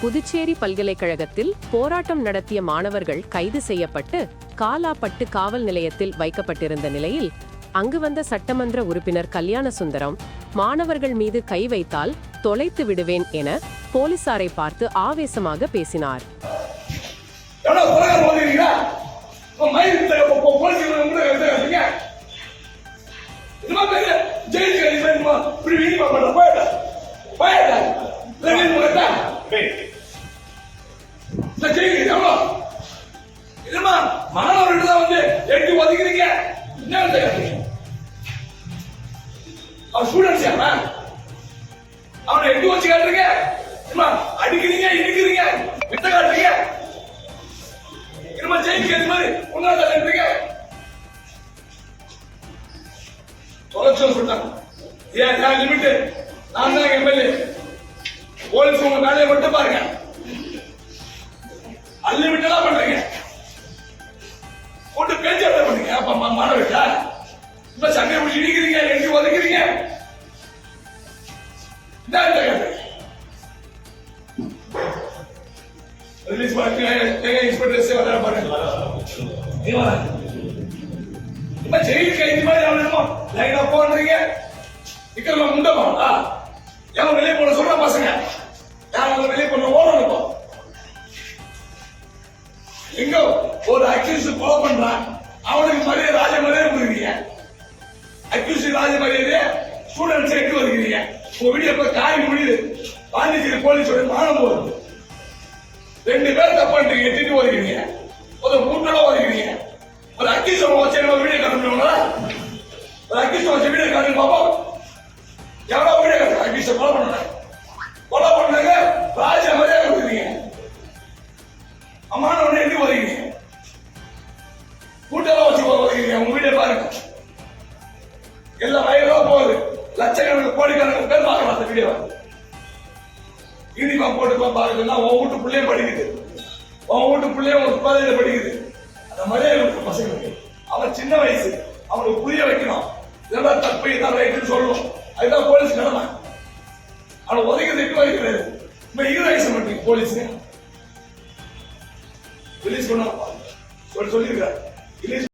புதுச்சேரி பல்கலைக்கழகத்தில் போராட்டம் நடத்திய மாணவர்கள் கைது செய்யப்பட்டு காலாப்பட்டு காவல் நிலையத்தில் வைக்கப்பட்டிருந்த நிலையில் அங்கு வந்த சட்டமன்ற உறுப்பினர் கல்யாண சுந்தரம் மாணவர்கள் மீது கை வைத்தால் தொலைத்து விடுவேன் என போலீசாரை பார்த்து ஆவேசமாக பேசினார். வந்துருக்கீங்களா உங்க எடுத்து ஒதுக்கிறீங்க? என்ன அவர் அவன் ஸ்டூடெண்ட்ஸ் யாரா அவனை எடுத்து வச்சு காட்டுறீங்க? அடிக்கிறீங்க இடிக்கிறீங்க வித்த காட்டுறீங்க? திரும்ப ஜெயிலுக்கு இது மாதிரி உன்னால நின்றீங்க தொலைச்சோம் சொல்லிட்டாங்க ஏன் நான் லிமிட் நான் தான் எம்எல்ஏ போலீஸ் உங்க வேலையை மட்டும் பாருங்க. அன்லிமிட்டடா பண்றீங்க. போட்டு பேச்சாட்ட அப்ப மாணவர்களா? இப்ப சண்டை பிடிச்சி இடிக்கிறீங்க ரிலீஸ் பண்ணி எங்க இன்ஸ்பெக்டர்ஸே பாருங்க இப்ப ஜெயில் கைதி மாதிரி அவன் லைனா போன்றீங்க எவன் வெளியே போன சொல்ற பசங்க. ஒரு அக்யூஸ் கொலை பண்றான் அவனுக்கு மரியாதை ராஜ மரியாதை கொடுக்குறீங்க. அக்யூஸ் ராஜ மரியாதை ஸ்டூடெண்ட்ஸ் எட்டு வருகிறீங்க உங்க வீடியோ இப்ப காய் முடியுது. பாண்டிச்சேரி போலீஸோட மானம் போகுது. ரெண்டு பேர் தப்பு பண்றீங்க எட்டிட்டு வருகிறீங்க ஒரு மூட்டோட வருகிறீங்க ஒரு அக்யூஸ் வச்சு நம்ம வீடியோ கட்டணும்னா ஒரு அக்யூஸ் வச்சு வீடியோ காட்டுங்க பாப்போம். எவ்வளவு வீடியோ காட்டு அக்கீஸ் கொலை பண்ண கொலை பண்ணாங்க. கூட்டெல்லாம் வச்சு போகிறீங்க உங்க வீடியோ பாருங்க. எல்லாம் வயலோ போகுது. லட்சக்கணக்கு கோடிக்கணக்கு பேர் பார்க்கலாம் அந்த வீடியோ யூனிஃபார்ம் போட்டுக்கலாம் பாருங்கன்னா உன் வீட்டு பிள்ளையும் படிக்குது. உன் வீட்டு பிள்ளையும் ஒரு காலேஜ்ல படிக்குது. அந்த மரியாதை கொடுக்க பசங்களுக்கு அவன் சின்ன வயசு அவனுக்கு புரிய வைக்கணும். இதெல்லாம் தப்பு இதான் ரைட்டுன்னு சொல்லணும் அதுதான் போலீஸ் கடமை அவனை ஒதுக்கி திட்டு வைக்கிறது இப்ப ஈராய்சம் பண்றீங்க போலீஸ். ரிலீஸ் பண்ண சொல்லி சொல்லியிருக்காரு ரிலீஸ்